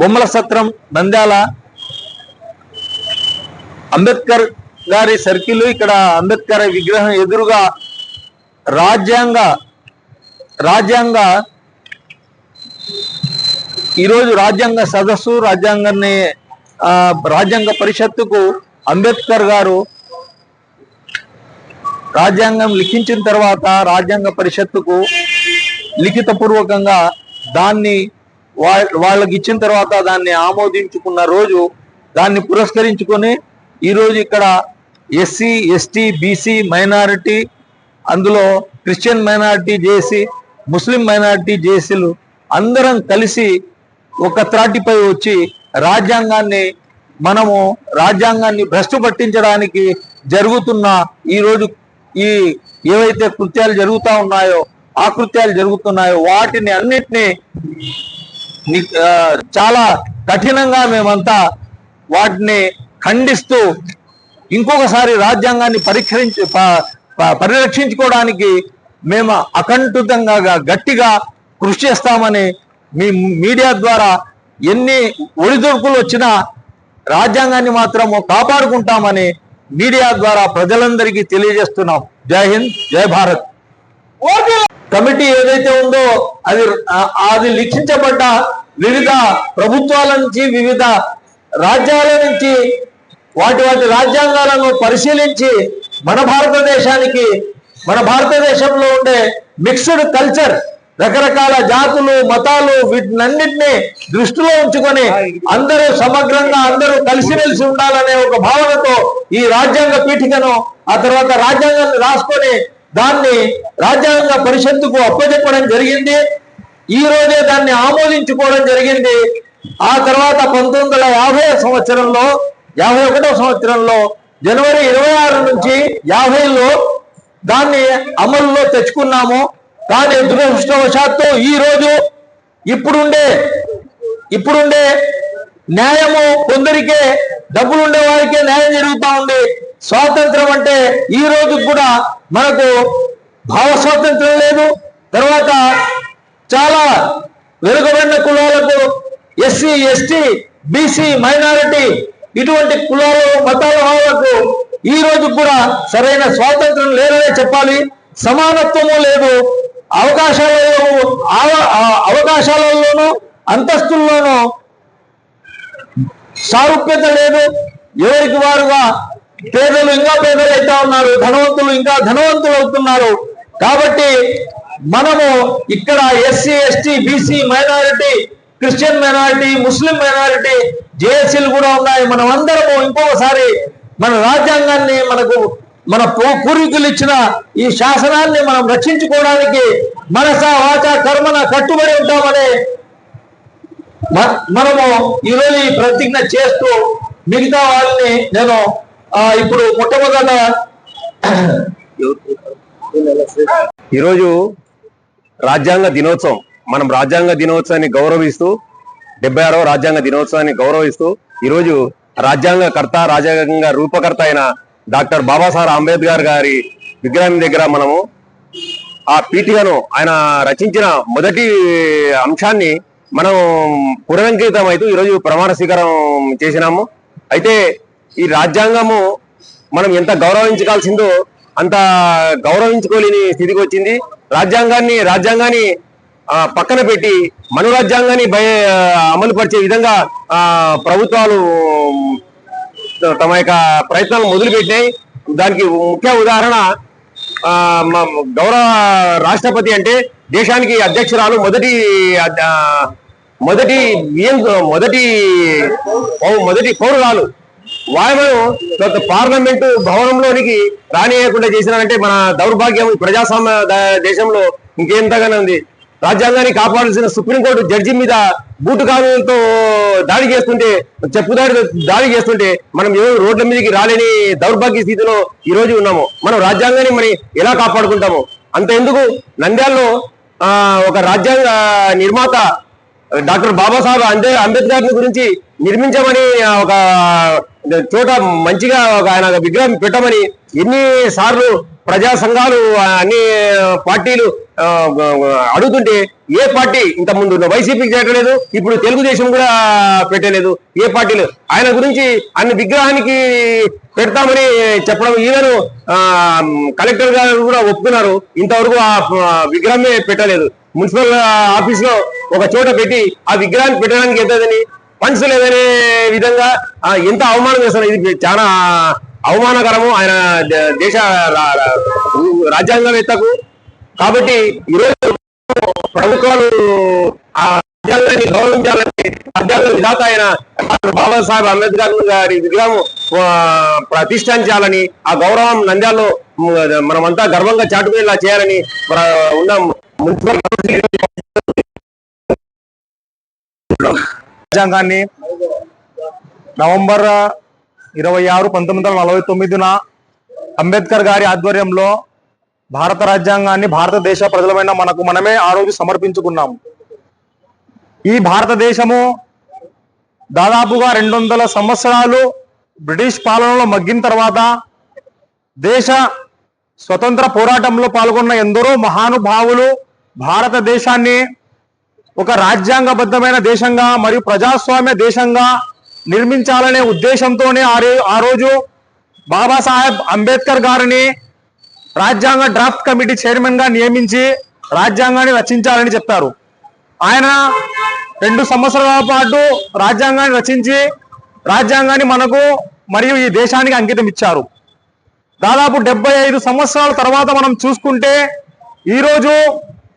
బొమ్మల సత్రం నంద్యాల. అంబేద్కర్ గారి సర్కిల్ ఇక్కడ అంబేద్కర్ విగ్రహం ఎదురుగా రాజ్యాంగ రాజ్యాంగ ఈరోజు రాజ్యాంగ సదస్సు రాజ్యాంగాన్ని రాజ్యాంగ పరిషత్తుకు అంబేద్కర్ గారు రాజ్యాంగం లిఖించిన తర్వాత రాజ్యాంగ పరిషత్తుకు లిఖిత పూర్వకంగా దాన్ని వా- వాళ్ళకి ఇచ్చిన తర్వాత దాన్ని ఆమోదించుకున్న రోజు దాన్ని పురస్కరించుకొని ఈరోజు ఇక్కడ ఎస్సీ ఎస్టీ బీసీ మైనారిటీ అందులో Christian minority JC Muslim minority జేసీలు అందరం కలిసి ఒక త్రాటిపై వచ్చి రాజ్యాంగాన్ని మనము రాజ్యాంగాన్ని భ్రష్టు పట్టించడానికి జరుగుతున్న ఈరోజు ఈ ఏవైతే కృత్యాలు జరుగుతూ ఉన్నాయో ఆకృత్యాలు జరుగుతున్నాయో వాటిని అన్నిటినీ చాలా కఠినంగా మేమంతా వాటిని ఖండిస్తూ ఇంకొకసారి రాజ్యాంగాన్ని పరీక్షించి పరిరక్షించుకోవడానికి మేము అకంఠితంగా గట్టిగా కృషి చేస్తామని మీ మీడియా ద్వారా ఎన్ని ఒడిదొడుకులు వచ్చినా రాజ్యాంగాన్ని మాత్రము కాపాడుకుంటామని మీడియా ద్వారా ప్రజలందరికీ తెలియజేస్తున్నాం. జై హింద్ జై భారత్. కమిటీ ఏదైతే ఉందో అది అది లిఖించబడ్డ వివిధ ప్రభుత్వాల నుంచి వివిధ రాజ్యాల నుంచి వాటి వాటి రాజ్యాంగాలను పరిశీలించి మన భారతదేశానికి మన భారతదేశంలో ఉండే మిక్స్డ్ కల్చర్ రకరకాల జాతులు మతాలు వీటినన్నింటినీ దృష్టిలో ఉంచుకొని అందరూ సమగ్రంగా అందరూ కలిసిమెలిసి ఉండాలనే ఒక భావనతో ఈ రాజ్యాంగ పీఠికను ఆ తర్వాత రాజ్యాంగాన్ని రాసుకొని దాన్ని రాజ్యాంగ పరిషత్తుకు అప్పచెప్పడం జరిగింది. ఈ రోజే దాన్ని ఆమోదించుకోవడం జరిగింది. ఆ తర్వాత పంతొమ్మిది వందల సంవత్సరంలో యాభై ఒకటో సంవత్సరంలో జనవరి ఇరవై ఆరు నుంచి యాభైలో దాన్ని అమలులో తెచ్చుకున్నాము. కానీ దురదృష్టవశాత్తు ఈ రోజు ఇప్పుడుండే ఇప్పుడుండే న్యాయము కొందరికే డబ్బులుండే వారికే న్యాయం జరుగుతూ ఉంది. స్వాతంత్రం అంటే ఈ రోజు కూడా మనకు భావ స్వాతంత్రం లేదు. తర్వాత చాలా వెనుకబడిన కులాలకు ఎస్సీ ఎస్టీ బీసీ మైనారిటీ ఇటువంటి కులాలు మతాల వాళ్ళకు ఈ రోజు కూడా సరైన స్వాతంత్రం లేదనే చెప్పాలి. సమానత్వము లేదు. అవకాశాలలో ఆ- అవకాశాలలోనూ అంతస్తుల్లోనూ సారూప్యత లేదు. ఎవరికి వారుగా పేదలు ఇంకా పేదలు అవుతా ఉన్నారు ధనవంతులు ఇంకా ధనవంతులు అవుతున్నారు. కాబట్టి మనము ఇక్కడ SC ST BC minority Christian minority Muslim minority జేఏసీలు కూడా ఉన్నాయి. మనం అందరము ఇంకొకసారి మన రాజ్యాంగాన్ని మనకు మన పూర్వీకులు ఇచ్చిన ఈ శాసనాన్ని మనం రక్షించుకోవడానికి మనస వాచ కర్మన కట్టుబడి ఉంటామనే మ- మనము ఈరోజు ఈ ప్రతిజ్ఞ చేస్తూ మిగతా వాళ్ళని నేను ఇప్పుడు మొట్టమొదట ఈరోజు రాజ్యాంగ దినోత్సవం. మనం రాజ్యాంగ దినోత్సవాన్ని గౌరవిస్తూ డెబ్బై ఆరవ రాజ్యాంగ దినోత్సవాన్ని గౌరవిస్తూ ఈరోజు రాజ్యాంగకర్త రాజ్యాంగ రూపకర్త అయిన డాక్టర్ బాబాసాహెబ్ అంబేద్కర్ గారి విగ్రహం దగ్గర మనము ఆ పీఠికను ఆయన రచించిన మొదటి అంశాన్ని మనం పునరంకితం అవుతూ ఈరోజు ప్రమాణ స్వీకారం చేసినాము. అయితే ఈ రాజ్యాంగము మనం ఎంత గౌరవించాల్సిందో అంత గౌరవించుకోలేని స్థితికి వచ్చింది. రాజ్యాంగాన్ని రాజ్యాంగాన్ని పక్కన పెట్టి మను రాజ్యాంగాన్ని భయ అమలు పరిచే విధంగా ప్రభుత్వాలు తమ యొక్క ప్రయత్నాలు మొదలుపెట్టినాయి. దానికి ముఖ్య ఉదాహరణ గౌరవ రాష్ట్రపతి అంటే దేశానికి అధ్యక్షురాలు మొదటి మొదటి మొదటి మొదటి పౌరురాలు. వాయువును తర్వాత పార్లమెంటు భవనంలోనికి రానియకుండా చేసినారంటే మన దౌర్భాగ్యం ప్రజాస్వామ్య దేశంలో ఇంకేంతగానే ఉంది. రాజ్యాంగాన్ని కాపాడాల్సిన సుప్రీంకోర్టు జడ్జి మీద బూటు కాలువలతో దాడి చేస్తుంటే చెప్పుదాడి దాడి చేస్తుంటే మనం ఎవరు రోడ్ల మీదకి రాలేని దౌర్భాగ్య స్థితిలో ఈ రోజు ఉన్నాము. మనం రాజ్యాంగాన్ని మరి ఎలా కాపాడుకుంటాము? అంత ఎందుకు నంద్యాలలో ఆ, ఒక రాజ్యాంగ నిర్మాత డాక్టర్ బాబాసాహెబ్ అంబే అంబేద్కర్ గురించి నిర్మించమని ఒక చోట మంచిగా ఒక ఆయన విగ్రహం పెట్టమని ఎన్ని సార్లు ప్రజా సంఘాలు అన్ని పార్టీలు అడుగుతుంటే ఏ పార్టీ ఇంత ముందు వైసీపీకి చేయట్లేదు ఇప్పుడు తెలుగుదేశం కూడా పెట్టలేదు. ఏ పార్టీలు? ఆయన గురించి ఆయన విగ్రహానికి పెడతామని చెప్పడం ఈవెన్ కలెక్టర్ గారు కూడా ఒప్పుకున్నారు. ఇంతవరకు ఆ, విగ్రహమే పెట్టలేదు. మున్సిపల్ ఆఫీస్లో ఒక చోట పెట్టి ఆ విగ్రహాన్ని పెట్టడానికి ఎంతదని? ఫండ్స్ లేదనే విధంగా ఎంత అవమానం చేస్తున్నారు? ఇది చాలా అవమానకరము. ఆయన ద- దేశ రాజ్యాంగవేత్తకు. కాబట్టి ఈరోజు ప్రభుత్వాలు ఆ రాజ్యాంగాన్ని గౌరవించాలని రాజ్యాంగ విధాత అయిన డాక్టర్ బాబాసాహెబ్ అంబేద్కర్ గారి విగ్రహం ఆ, ప్రతిష్ఠించాలని ఆ గౌరవం నంద్యాలలో మనమంతా గర్వంగా చాటుకునేలా చేయాలని మన ఉన్న మున్సిపల్ రాజ్యాంగాన్ని నవంబర్ ఇరవై ఆరు పంతొమ్మిది వందల నలభై తొమ్మిదిన అంబేద్కర్ గారి ఆధ్వర్యంలో భారత రాజ్యాంగాన్ని భారతదేశ ప్రజలమైన మనకు మనమే ఆ రోజు సమర్పించుకున్నాము ఈ భారతదేశము దాదాపుగా రెండు వందల సంవత్సరాలు బ్రిటిష్ పాలనలో మగ్గిన తర్వాత దేశ స్వతంత్ర పోరాటంలో పాల్గొన్న ఎందరో మహానుభావులు భారతదేశాన్ని ఒక రాజ్యాంగబద్ధమైన దేశంగా మరియు ప్రజాస్వామ్య దేశంగా నిర్మించాలనే ఉద్దేశంతోనే ఆ రే- ఆ రోజు బాబాసాహెబ్ అంబేద్కర్ గారిని రాజ్యాంగ డ్రాఫ్ట్ కమిటీ చైర్మన్గా నియమించి రాజ్యాంగాన్ని రచించాలని చెప్పారు. ఆయన రెండు సంవత్సరాల పాటు రాజ్యాంగాన్ని రచించి రాజ్యాంగాన్ని మనకు మరియు ఈ దేశానికి అంకితం ఇచ్చారు. దాదాపు డెబ్బై ఐదు సంవత్సరాల తర్వాత మనం చూసుకుంటే ఈరోజు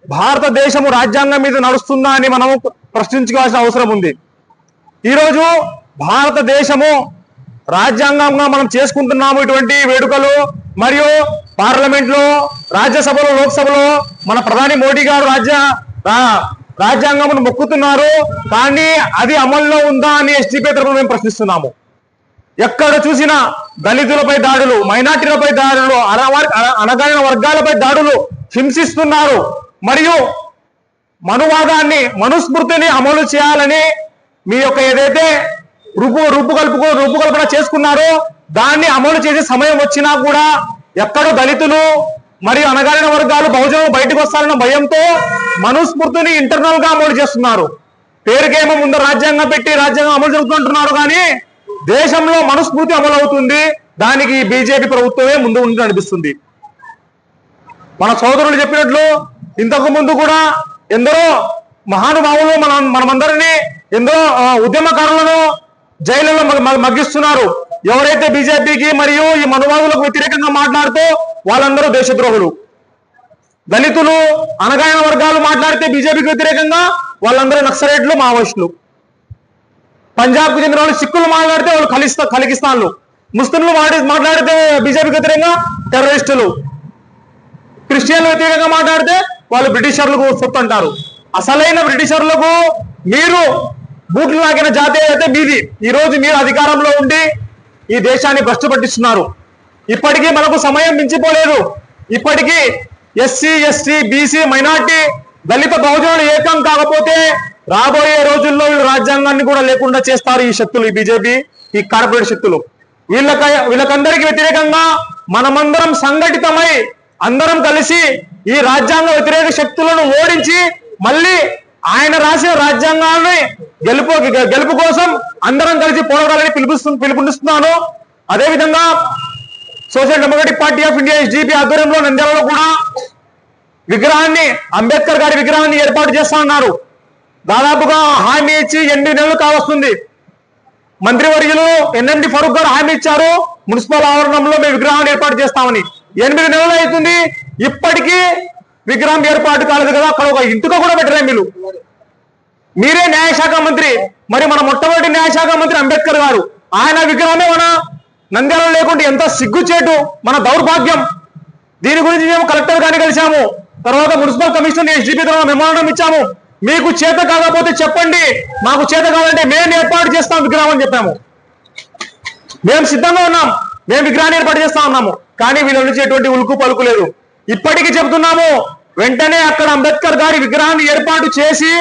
భారతదేశము రాజ్యాంగం మీద నడుస్తుందా అని మనము ప్రశ్నించుకోవాల్సిన అవసరం ఉంది. ఈరోజు భారతదేశము రాజ్యాంగంగా మనం చేసుకుంటున్నాము ఇటువంటి వేడుకలు మరియు పార్లమెంట్లో రాజ్యసభలో లోక్సభలో మన ప్రధాని మోడీ గారు రాజ్య రాజ్యాంగమును మొక్కుతున్నారు. కానీ అది అమల్లో ఉందా అని ఎస్టీపీ తరఫున మేము ప్రశ్నిస్తున్నాము. ఎక్కడ చూసినా దళితులపై దాడులు మైనార్టీలపై దాడులు అనవర్- అనగైన అనగారిన వర్గాలపై దాడులు హింసిస్తున్నారు. మరియు మనువాదాన్ని మనుస్మృతిని అమలు చేయాలని మీ యొక్క ఏదైతే రూపు రూపుకల్పుకు రూపుకల్పన చేసుకున్నారో దాన్ని అమలు చేసే సమయం వచ్చినా కూడా ఎక్కడో దళితులు మరియు అనగారిన వర్గాలు బహుజనం బయటకు వస్తారన్న భయంతో మనుస్మృతిని ఇంటర్నల్గా అమలు చేస్తున్నారు. పేరుకేమో ముందు రాజ్యాంగం పెట్టి రాజ్యాంగం అమలు జరుగుతుంటున్నారు కానీ దేశంలో మనుస్మృతి అమలు అవుతుంది దానికి బీజేపీ ప్రభుత్వమే ముందు ఉంటుంది అనిపిస్తుంది మన సోదరులు చెప్పినట్లు ఇంతకు ముందు కూడా ఎందరో మహానుభావులు మన మనమందరినీ ఎందరో ఉద్యమకారులను జైలులో మగ్గిస్తున్నారు. ఎవరైతే బీజేపీకి మరియు ఈ మనువాదులకు వ్యతిరేకంగా మాట్లాడుతూ వాళ్ళందరూ దేశద్రోహులు. దళితులు అనగాయన వర్గాలు మాట్లాడితే బీజేపీకి వ్యతిరేకంగా వాళ్ళందరూ నక్సలైట్లు మావోయిస్టులు. పంజాబ్కు చెందిన వాళ్ళు సిక్కులు మాట్లాడితే వాళ్ళు ఖలిస్తా ఖలికిస్తాన్లు. ముస్లింలు మాట్లాడితే బీజేపీకి వ్యతిరేకంగా టెర్రరిస్టులు. క్రిస్టియన్లు వ్యతిరేకంగా మాట్లాడితే వాళ్ళు బ్రిటిషర్లకు సొత్తు అంటారు అసలైన బ్రిటిషర్లకు మీరు బూట్లు లాగిన జాతీయ అయితే మీది. ఈ రోజు మీరు అధికారంలో ఉండి ఈ దేశాన్ని భ్రష్టు పట్టిస్తున్నారు ఇప్పటికీ మనకు సమయం మించిపోలేదు. ఇప్పటికీ ఎస్సీ ఎస్టీ బీసీ మైనార్టీ దళిత బహుజనులు ఏకం కాకపోతే రాబోయే రోజుల్లో వీళ్ళు రాజ్యాంగాన్ని కూడా లేకుండా చేస్తారు ఈ శక్తులు ఈ బీజేపీ ఈ కార్పొరేట్ శక్తులు. వీళ్ళక వీళ్ళకందరికీ వ్యతిరేకంగా మనమందరం సంఘటితమై అందరం కలిసి ఈ రాజ్యాంగ వ్యతిరేక శక్తులను ఓడించి మళ్ళీ ఆయన రాసిన రాజ్యాంగాన్ని గెలుపు గెలుపు కోసం అందరం కలిసి పోరాడాలని పిలుపుస్తు పిలుపునిస్తున్నాను. అదేవిధంగా social democratic party of India SDP ఆధ్వర్యంలో నంద్యాలలో కూడా విగ్రహాన్ని అంబేద్కర్ గారి విగ్రహాన్ని ఏర్పాటు చేస్తా ఉన్నారు. దాదాపుగా హామీ ఇచ్చి ఎనిమిది నెలలు కావస్తుంది. మంత్రివర్యులు ఎన్ఎండి ఫరూక్ గారు హామీ ఇచ్చారు. మున్సిపల్ ఆవరణంలో మేము విగ్రహాన్ని ఏర్పాటు చేస్తామని. ఎనిమిది నెలలు అవుతుంది. ఇప్పటికీ విగ్రహం ఏర్పాటు కాలేదు కదా. అక్కడ ఒక ఇంటిక కూడా పెట్టలే మీరు మీరే న్యాయశాఖ మంత్రి. మరి మన మొట్టమొదటి న్యాయశాఖ మంత్రి అంబేద్కర్ గారు. ఆయన విగ్రహమే మన నంద్యాల లేకుండా ఎంత సిగ్గుచేటు మన దౌర్భాగ్యం. దీని గురించి మేము కలెక్టర్ గారిని కలిశాము. తర్వాత municipal commissioner S D P ద్వారా మెమోరాండం ఇచ్చాము. మీకు చేత కాకపోతే చెప్పండి. మాకు చేత కావాలంటే మేము ఏర్పాటు చేస్తాం విగ్రహం అని చెప్పాము. మేము సిద్ధంగా ఉన్నాం. మేము విగ్రహాన్ని ఏర్పాటు చేస్తా ఉన్నాము. కానీ వీళ్ళ నుంచి ఎటువంటి ఉలుకు పలుకు లేదు. ఇప్పటికీ చెబుతున్నాము వెంటనే అక్కడ అంబేద్కర్ గారి విగ్రహాన్ని ఏర్పాటు చేసి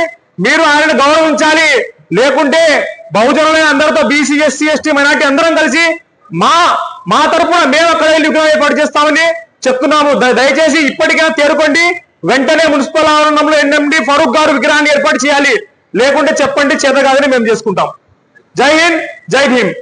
మీరు ఆయన గౌరవించాలి. లేకుంటే బహుజనులైన అందరితో బీసీ ఎస్సీ ఎస్టీ మైనార్టీ అందరం కలిసి మా మా తరపున మేము అక్కడ వెళ్ళి విగ్రహం ఏర్పాటు చేస్తామని చెప్తున్నాము. దయచేసి ఇప్పటికైనా తేరుకోండి. వెంటనే మున్సిపల్ ఆవరణంలో ఎన్ఎండి ఫరూక్ గారు విగ్రహాన్ని ఏర్పాటు చేయాలి. లేకుంటే చెప్పండి చేత కాదని మేము చేసుకుంటాం. జై హింద్ జై భీమ్.